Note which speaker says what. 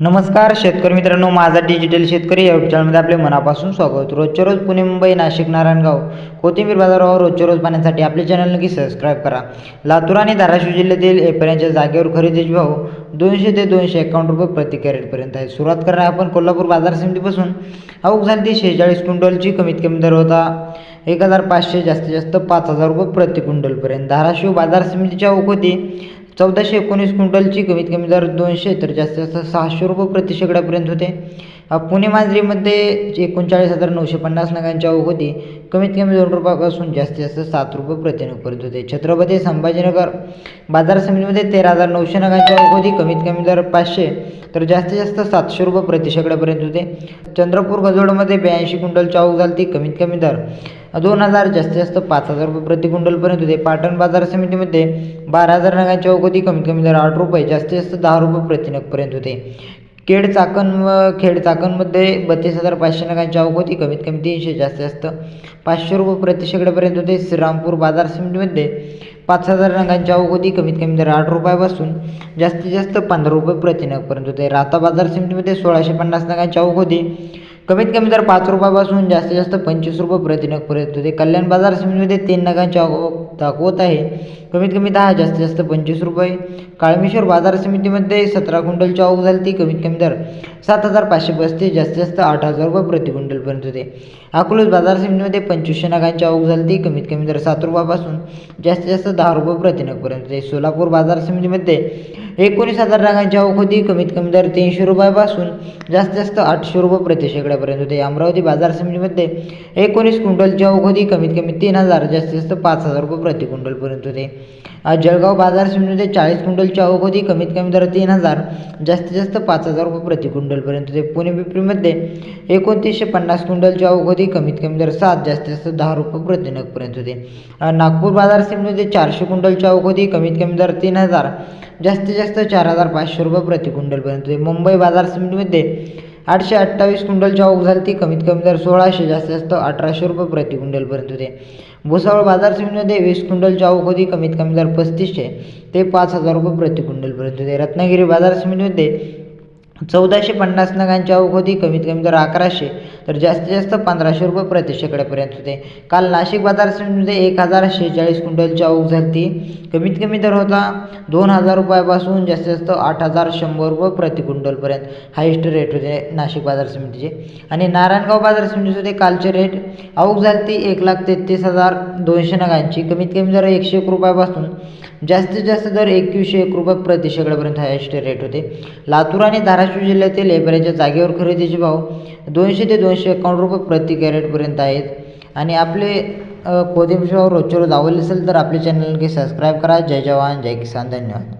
Speaker 1: नमस्कार शेतकरी मित्रांनो माझा डिजिटल शेतकरी या चॅनलमध्ये आपले मनापासून स्वागत. रोजच्या रोज पुणे मुंबई नाशिक नारायणगाव कोथिंबीर बाजारावर रोजच्या रोज पाहण्यासाठी आपले चॅनल नक्की सबस्क्राईब करा. लातूर आणि धाराशिव जिल्ह्यातील एप्रिलच्या जागेवर खरेदीचे भाव दोनशे ते दोनशे एकावन्न रुपये प्रति कॅरेटपर्यंत आहे सुरुवात करणार आपण कोल्हापूर बाजार समितीपासून. आवक झाली ती शेहेचाळीस क्विंटलची कमीत कमी दर होता एक हजार पाचशे जास्तीत जास्त पाच हजार रुपये प्रति क्विंटलपर्यंत धाराशिव बाजार समितीची आवक होती चौदाशे एकोणीस क्विंटलची कमीत कमी दर दोनशे तर जास्तीत जास्त सहाशे रुपये प्रति शेकड्यापर्यंत होते. पुणे मांजरीमध्ये एकोणचाळीस हजार नऊशे पन्नास नगांची आवक होती. कमीत कमी दोन रुपयापासून जास्तीत जास्त सात रुपये प्रतिनगपर्यंत होते. छत्रपती संभाजीनगर बाजार समितीमध्ये तेरा हजार नऊशे नगांची आवक होती. कमीत कमी दर पाचशे तर जास्तीत जास्त सातशे रुपये प्रति शेकड्यापर्यंत होते. चंद्रपूर गजोडमध्ये ब्याऐंशी क्विंटलची आवक झाली कमीत कमी दर दोन हजार जास्तीत जास्त पाच हजार रुपये प्रति क्विंटलपर्यंत होते. पाटण बाजार समितीमध्ये बारा हजार नगांच्या आवक कमीत कमी दर आठ रुपये जास्तीत जास्त दहा रुपये प्रतिनगपर्यंत होते. खेड चाकण खेड चाकणमध्ये बत्तीस हजार पाचशे नगांच्या आवक होती कमीत कमी तीनशे जास्तीत जास्त पाचशे रुपये प्रतिशेकड्यापर्यंत होते. श्रीरामपूर बाजार समितीमध्ये पाच हजार रंगांच्या आवक होती कमीत कमी दर आठ रुपयापासून जास्तीत जास्त पंधरा रुपये प्रतिनगपर्यंत होते. राता बाजार समितीमध्ये सोळाशे पन्नास नगांच्या आवक होती कमीत कमी दर पाच रुपयापासून जास्तीत जास्त पंचवीस रुपये प्रति पर्यंत होते. कल्याण बाजार समितीमध्ये तीन नगांची आवक दाखवत आहे. कमीत कमी दहा जास्तीत जास्त पंचवीस रुपये. काळमेश्वर बाजार समितीमध्ये सतरा क्विंटलची आवक झाली ती कमीत कमी दर सात हजार पाचशे पस्तीस जास्तीत जास्त आठ हजार रुपये प्रति क्विंटलपर्यंत होते. अकोलोज बाजार समितीमध्ये पंचवीसशे नगांची आवक झाली ती कमीत कमी दर सात रुपयापासून जास्तीत जास्त दहा रुपये प्रतिनगपर्यंत होते. सोलापूर बाजार समितीमध्ये एकोणीस हजार रंगांच्या अवखोदी कमीत कमी दर तीनशे रुपयापासून जास्तीत जास्त आठशे रुपये प्रति शेकड्यापर्यंत होते. अमरावती बाजार समितीमध्ये एकोणीस क्विंटलच्या अवखोदी कमीत कमी तीन हजार जास्तीत जास्त पाच हजार रुपये प्रति क्विंटलपर्यंत होते. जळगाव बाजार समितीमध्ये चाळीस क्विंटलच्या अवखोदी कमीत कमी दर तीन हजार जास्तीत जास्त पाच हजार रुपये प्रति क्विंटलपर्यंत होते. पुणे पिपरीमध्ये एकोणतीसशे पन्नास क्विंटलच्या अवखोदी कमीत कमी दर सात जास्तीत जास्त दहा रुपये प्रति नगपर्यंत होते. नागपूर बाजार समितीमध्ये चारशे क्विंटलच्या अवखोदी कमीत कमी दर तीन हजार जास्तीत जास्त जास्त चार हजार पाचशे रुपये प्रति क्विंटलपर्यंत मुंबई बाजार समितीमध्ये आठशे अठ्ठावीस क्विंटलची आवक झाली. ती कमीत कमी दर सोळाशे जास्तीत जास्त अठराशे रुपये प्रति क्विंटलपर्यंत होते. भुसावळ बाजार समितीमध्ये वीस क्विंटलची आवक होती. कमीत कमी दर पस्तीसशे ते पाच हजार रुपये प्रति क्विंटलपर्यंत होते. रत्नागिरी बाजार समितीमध्ये चौदाशे पन्नास नगांची आवक होती कमीत कमी जर अकराशे तर जास्तीत जास्त पंधराशे रुपये प्रति शेकड्यापर्यंत होते. काल नाशिक बाजार समितीमध्ये एक हजार शेहेचाळीस क्विंटलची आवक झाली. कमीत कमी दर होता दोन हजार रुपयापासून जास्तीत जास्त आठ हजार शंभर रुपये प्रति क्विंटलपर्यंत हायेस्ट रेट होते नाशिक बाजार समितीचे. आणि नारायणगाव बाजार समितीमध्ये कालचे रेट. आवक झाली ती एक लाख तेहतीस हजार दोनशे नगांची. कमीत कमी दर एकशे एक रुपयापासून जास्तीत जास्त दर एकवीसशे एक रुपये प्रतिशेकडापर्यंत हायस्ट रेट होते. लातूर आणि धाराशिव जिल्ह्यातील एव्हरेजच्या जागेवर खरेदीचे भाव दोनशे ते दोनशे एकावन्न रुपये प्रति कॅरेटपर्यंत आहेत. आणि आपले कोथिंबीर रोजच्या रोज आवडले असेल तर आपले चॅनल नक्की सबस्क्राईब करा. जय जवान जय किसान धन्यवाद.